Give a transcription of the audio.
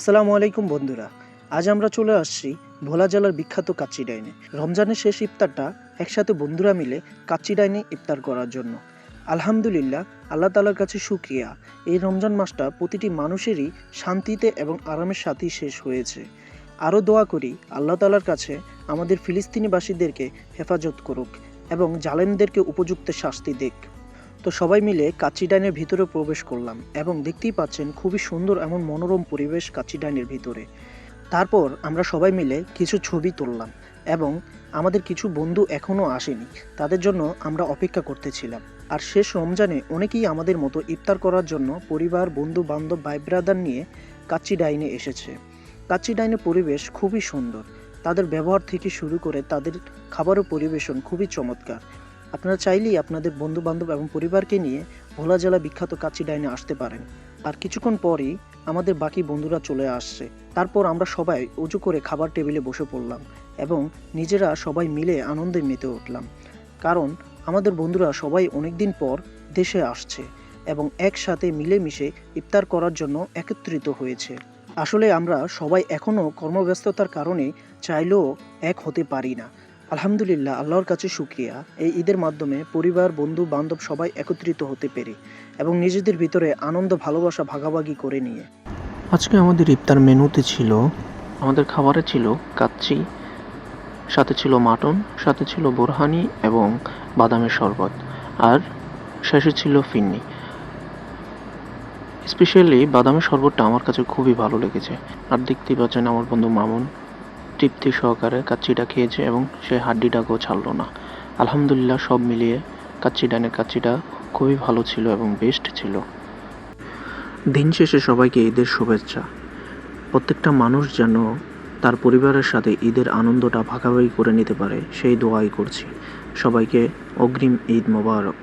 আসসালামু আলাইকুম বন্ধুরা, আজ আমরা চলে আসছি ভোলা জেলার বিখ্যাত কাচ্চি ডাইনে। রমজানের শেষ ইফতারটা একসাথে বন্ধুরা মিলে কাচ্চি ডাইনে ইফতার করার জন্য। আলহামদুলিল্লাহ, আল্লাহ তালার কাছে সুক্রিয়া এই রমজান মাসটা প্রতিটি মানুষেরই শান্তিতে এবং আরামের সাথেই শেষ হয়েছে। আরও দোয়া করি, আল্লাহ তালার কাছে আমাদের ফিলিস্তিনিবাসীদেরকে হেফাজত করুক এবং জালেমদেরকে উপযুক্ত শাস্তি দিক। তো সবাই মিলে কাচ্চি ডাইনের ভিতরে প্রবেশ করলাম এবং দেখতেই পাচ্ছেন খুবই সুন্দর এমন মনোরম পরিবেশ কাচ্চি ডাইনের ভিতরে। তারপর আমরা সবাই মিলে কিছু ছবি তুললাম এবং আমাদের কিছু বন্ধু এখনও আসেনি, তাদের জন্য আমরা অপেক্ষা করতেছিলাম। আর শেষ রমজানে অনেকেই আমাদের মতো ইফতার করার জন্য পরিবার, বন্ধু, বান্ধব, ভাই ব্রাদার নিয়ে কাচ্চি ডাইনে এসেছে। কাচ্চি ডাইনের পরিবেশ খুবই সুন্দর। তাদের ব্যবহার থেকে শুরু করে তাদের খাবারও পরিবেশন খুবই চমৎকার। আপনারা চাইলেই আপনাদের বন্ধু বান্ধব এবং পরিবারকে নিয়ে ভোলা জেলা বিখ্যাত কাচ্চি ডাইনে আসতে পারেন। আর কিছুক্ষণ পরই আমাদের বাকি বন্ধুরা চলে আসছে। তারপর আমরা সবাই উঁচু করে খাবার টেবিলে বসে পড়লাম এবং নিজেরা সবাই মিলে আনন্দে মেতে উঠলাম। কারণ আমাদের বন্ধুরা সবাই অনেক দিন পর দেশে আসছে এবং একসাথে মিলেমিশে ইফতার করার জন্য একত্রিত হয়েছে। আসলে আমরা সবাই এখনও কর্মব্যস্ততার কারণে চাইলেও এক হতে পারি না। আলহামদুলিল্লাহ, আল্লাহর কাছে শুক্রিয়া। এই ঈদের মাধ্যমে পরিবার, বন্ধু, বান্ধব সবাই একত্রিত হতে পেরে এবং নিজেদের ভিতরে আনন্দ, ভালোবাসা ভাগাভাগি করে নিয়ে। আজকে আমাদের ইফতার মেনুতে ছিল, আমাদের খাবারে ছিল কাচ্চি, সাথে ছিল মাটন, সাথে ছিল বোরহানি এবং বাদামের শরবত, আর শেষে ছিল ফিন্নি। স্পেশালি বাদামের শরবতটা আমার কাছে খুবই ভালো লেগেছে। আর দেখতেই পাচ্ছেন আমার বন্ধু মামুন। তৃপ্তি সহকারে কাচ্চিটা খেয়েছে এবং সে হাড্ডিটাকেও ছাড়লো না। আলহামদুলিল্লাহ সব মিলিয়ে কাচ্চি ডানের কাচ্চিটা খুবই ভালো ছিল এবং বেস্ট ছিল। দিন শেষে সবাইকে ঈদের শুভেচ্ছা। প্রত্যেকটা মানুষ যেন তার পরিবারের সাথে ঈদের আনন্দটা ভাগাভাগি করে নিতে পারে, সেই দোয়াই করছি। সবাইকে অগ্রিম ঈদ মোবারক।